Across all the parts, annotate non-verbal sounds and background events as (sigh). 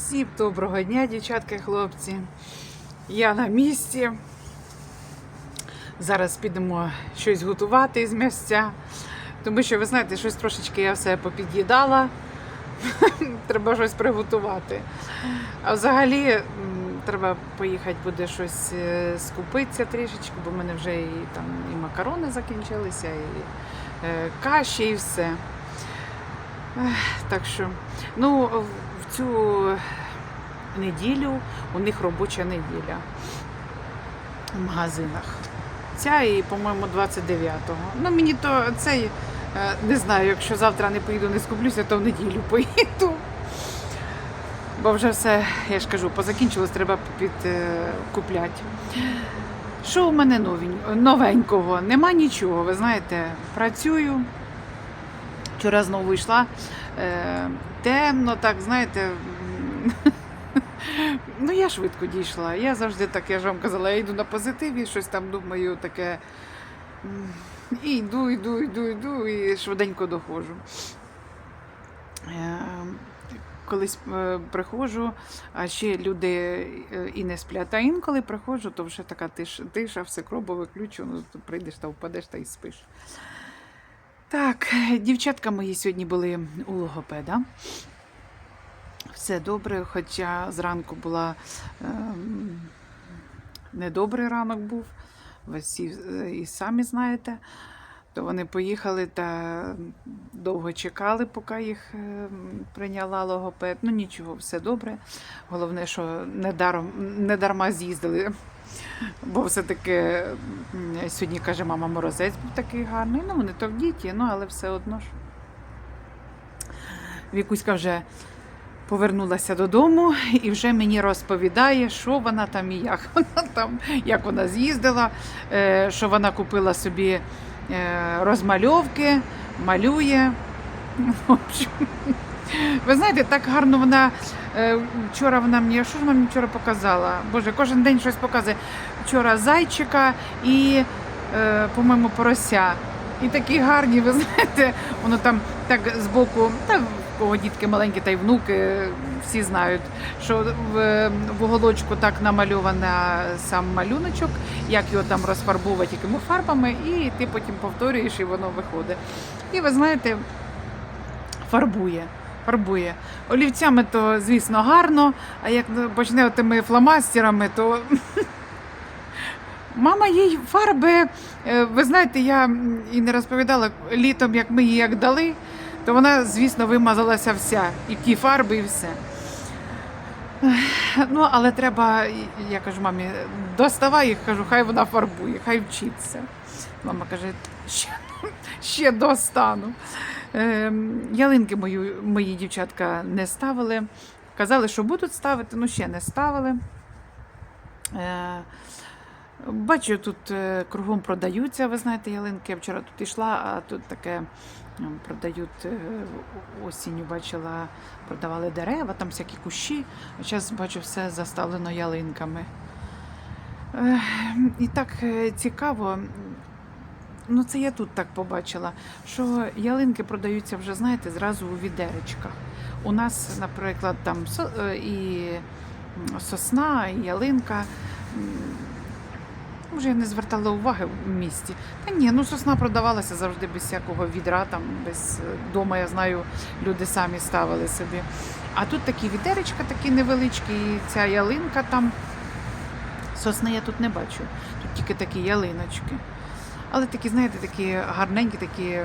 Всім доброго дня, дівчатка і хлопці. Я на місці. Зараз підемо щось готувати з місця. Тому що, ви знаєте, щось трошечки я все попід'їдала. (laughs) Треба щось приготувати. А взагалі треба поїхати, буде щось е, скупитися трішечки, бо в мене вже і, там, і макарони закінчилися, і е, каші, і все. Так що, ну, цю неділю у них робоча неділя в магазинах. Ця і, по-моєму, 29-го. Ну, мені то цей, е, не знаю, якщо завтра не поїду, не скуплюся, то в неділю поїду. Бо вже все, я ж кажу, позакінчилось, треба підкупляти. Що у мене новенького? Нема нічого, ви знаєте, працюю. Вчора знову йшла е, темно, так, знаєте. (laughs) Ну, я швидко дійшла. Я завжди так, я ж вам казала, я йду на позитиві, щось там думаю, таке. І йду, йду, йду, йду, і швиденько доходжу. Е, Колись е, приходжу, а ще люди е, і не сплять. А інколи приходжу, то вже така тиша, тиша все кробо виключу, ну, прийдеш та впадеш та й спиш. Так, дівчатка мої сьогодні були у логопеда. Все добре, хоча зранку була ем, недобрий ранок був. Ви всі е, і самі знаєте. То вони поїхали та довго чекали, поки їх ем, прийняла логопед. Ну нічого, все добре. Головне, що не, дарма з'їздили. Бо все-таки сьогодні каже, мама морозець був такий гарний. Ну, вони то в діті, ну але все одно ж. Вікуська вже повернулася додому і вже мені розповідає, що вона там і як (laughs) вона там, як вона з'їздила, е, що вона купила собі е, розмальовки, малює. Ви знаєте, так гарно вона е, вчора вона мені, що ж вона мені вчора показала? Боже, кожен день щось показує. Вчора зайчика і, е, по-моєму, порося. І такі гарні, ви знаєте, воно там так збоку, та в кого дітки маленькі, та й внуки, всі знають, що в, уголочку так намальована сам малюночок, як його там розфарбувати якими фарбами, і ти потім повторюєш, і воно виходить. І ви знаєте, фарбує. Фарбує. Олівцями то, звісно, гарно, а як почне тими фломастерами, то (laughs) мама їй фарби. е, Ви знаєте, я і не розповідала літом, як ми її як дали, то вона, звісно, вимазалася вся. І ті фарби, і все. Ну, але треба, я кажу мамі, доставай їх, кажу, хай вона фарбує, хай вчиться. Мама каже, ще, ще достану. Ем, ялинки мою, мої дівчатка не ставили. Казали, що будуть ставити, ну ще не ставили. Е, Бачу, тут е, кругом продаються, ви знаєте, ялинки. Я вчора тут йшла, а тут таке продають е, осінню, бачила, продавали дерева, там всякі кущі. А зараз бачу, все заставлено ялинками. І так е, цікаво. Ну, це я тут так побачила, що ялинки продаються вже, знаєте, зразу у відеречках. У нас, наприклад, там е, і сосна, і ялинка. Може, я не звертала уваги в місті. Та ні, ну сосна продавалася завжди без всякого відра, там без дома, я знаю, люди самі ставили собі. А тут такі відеречка, такі невеличкі, і ця ялинка там. Сосни я тут не бачу. Тут тільки такі ялиночки. Але такі, знаєте, такі гарненькі, такі,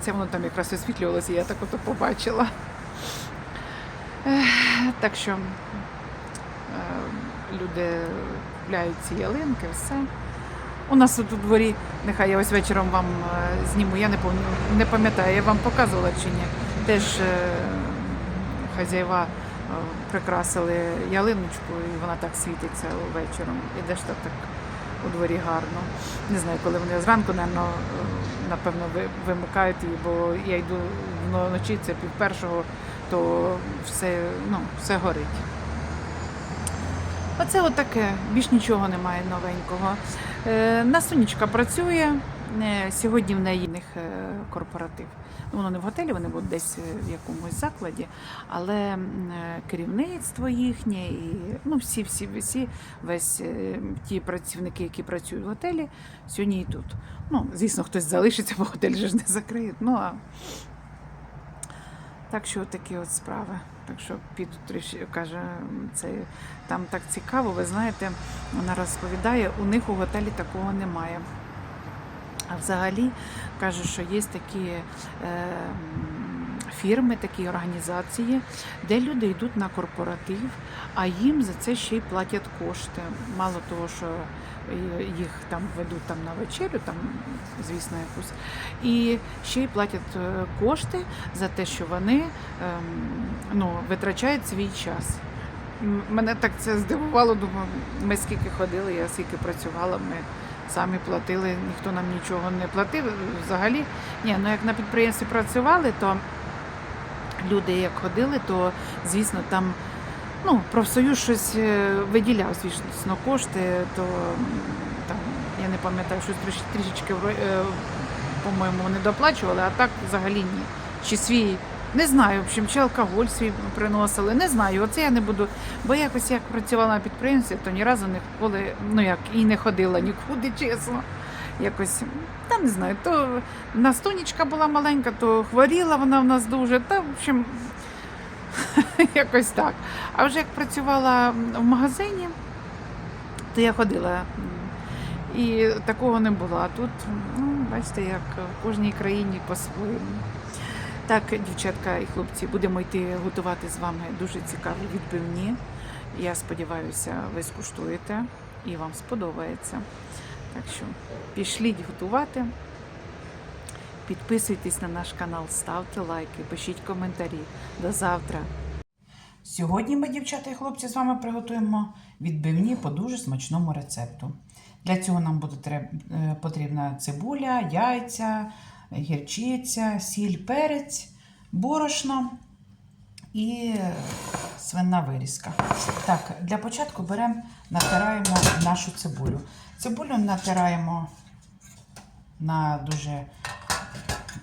це воно там якраз освітлювалося, я так ото побачила. Так що е, люди купляють ці ялинки, все. У нас тут у дворі, нехай я ось вечором вам е, зніму, я не пам'ятаю, я вам показувала чи ні. Теж е, хазяєва е, прикрасили ялиночку, і вона так світиться вечором. Ідеш так, так у дворі гарно. Не знаю, коли вони зранку, напевно, вимикають її, бо я йду вночі, це пів першого, то все, ну, все горить. Оце отаке, більш нічого немає новенького. Е, Насунечка працює, е, сьогодні в неї е, корпоратив. Ну, воно не в готелі, вони будуть десь в якомусь закладі, але керівництво їхнє і ну, всі, всі, всі, весь ті працівники, які працюють в готелі, сьогодні і тут. Ну, звісно, хтось залишиться, бо готель же ж не закриють. Ну, а так що такі от справи. Так що піду каже, це там так цікаво, ви знаєте, вона розповідає, у них у готелі такого немає. А взагалі каже, що є такі е, фірми, такі організації, де люди йдуть на корпоратив, а їм за це ще й платять кошти. Мало того, що е, їх там ведуть там на вечерю, там, звісно, якусь, і ще й платять е, кошти за те, що вони ем, ну, витрачають свій час. Мене так це здивувало, думаю, ми скільки ходили, я скільки працювала, ми самі платили, ніхто нам нічого не платив. Взагалі, ні, ну як на підприємстві працювали, то люди як ходили, то звісно там ну, профсоюз щось е, виділяв, звісно, кошти, то там, я не пам'ятаю, щось трішечки, е, по-моєму, вони доплачували, а так взагалі ні. Чи свій. Не знаю, в общем, чи алкоголь свій приносили, не знаю. Оце я не буду. Бо якось як працювала на підприємстві, то ні разу ніколи, ну як і не ходила нікуди, (laughs) чесно. Якось, та не знаю, то в нас тонечка була маленька, то хворіла вона в нас дуже. Та, в общем, (laughs) якось так. А вже як працювала в магазині, то я ходила. І такого не було. А тут, ну, бачите, як в кожній країні по-своєму. Так, дівчатка і хлопці, будемо йти готувати з вами дуже цікаві відбивні. Я сподіваюся, ви скуштуєте і вам сподобається. Так що пішліть готувати. Підписуйтесь на наш канал, ставте лайки, пишіть коментарі. До завтра. Сьогодні ми, дівчата і хлопці, з вами приготуємо відбивні по дуже смачному рецепту. Для цього нам буде е, потрібна цибуля, яйця, гірчиця, сіль, перець, борошно і свинна вирізка. Так, для початку беремо, натираємо нашу цибулю. Цибулю натираємо на дуже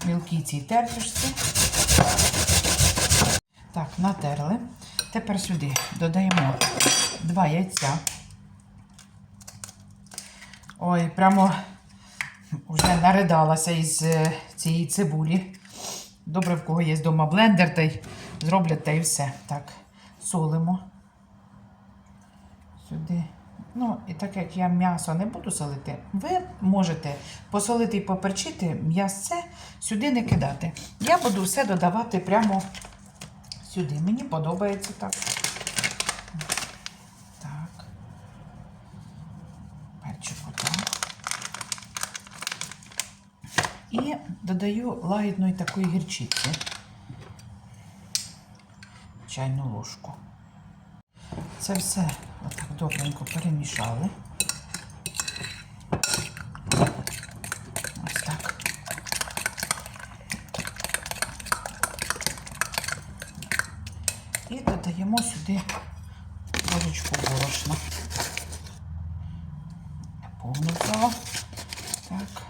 мілкій цій тертушці. Так, натерли. Тепер сюди додаємо два яйця. Ой, прямо вже наридалася із е, цієї цибулі. Добре, в кого є вдома блендер, та й зроблять та й все. Так, солимо. Сюди. Ну, і так як я м'ясо не буду солити, ви можете посолити і поперчити м'ясце, сюди не кидати. Я буду все додавати прямо сюди. Мені подобається так. Так. Перчик отак. І додаю лагідної такої гірчиці. Чайну ложку. Це все добренько перемішали. Ось так. І додаємо сюди ложечку борошна. Повну взяла. Так.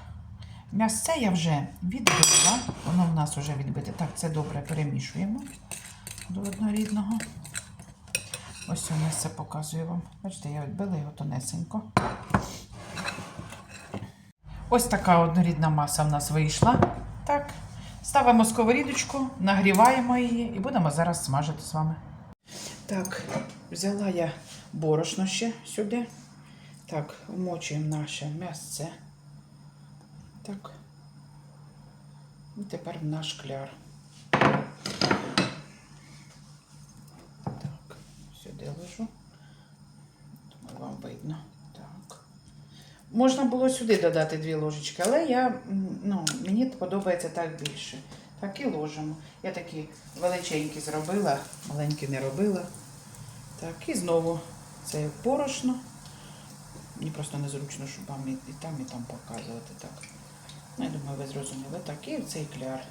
М'ясце я вже відбила. Воно в нас вже відбите. Так, це добре перемішуємо до однорідного. Ось у м'ясце показую вам. Бачите, я відбила його тонесенько. Ось така однорідна маса в нас вийшла. Так. Ставимо сковорідочку, нагріваємо її і будемо зараз смажити з вами. Так, взяла я борошно ще сюди. Так, вмочуємо наше м'ясце. Так. І тепер в наш кляр. Так, сюди. Думаю, вам видно. Так. Можна було сюди додати дві ложечки, але я, ну, мені подобається так більше. Так і ложимо. Я такі величенькі зробила, маленькі не робила. Так, і знову це порошно. Мені просто незручно, щоб вам і, там, і там показувати. Так. Ну, я думаю, ви зрозуміли. Так, і цей кляр.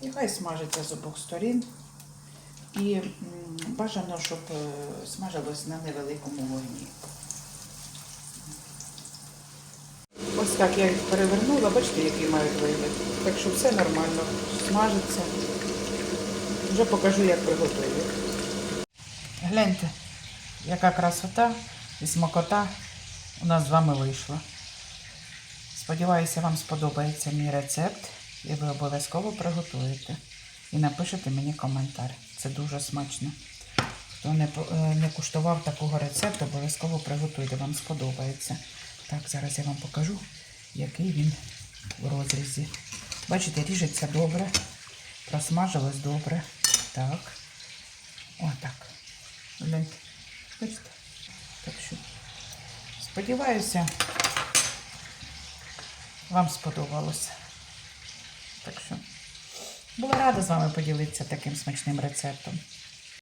І хай смажиться з обох сторін. І бажано, щоб е, смажилось на невеликому вогні. Ось так я їх перевернула, бачите, який мають вигляд. Так що все нормально, смажиться. Вже покажу, як приготую. Гляньте, яка красота і смакота у нас з вами вийшла. Сподіваюся, вам сподобається мій рецепт, і ви обов'язково приготуєте. І напишете мені коментар. Це дуже смачно. Хто не, е, не куштував такого рецепту, обов'язково приготуйте, вам сподобається. Так, зараз я вам покажу, який він в розрізі. Бачите, ріжеться добре, просмажилось добре. Так. Отак. Гляньте. Так що, сподіваюся, вам сподобалося. Так що, була рада з вами поділитися таким смачним рецептом.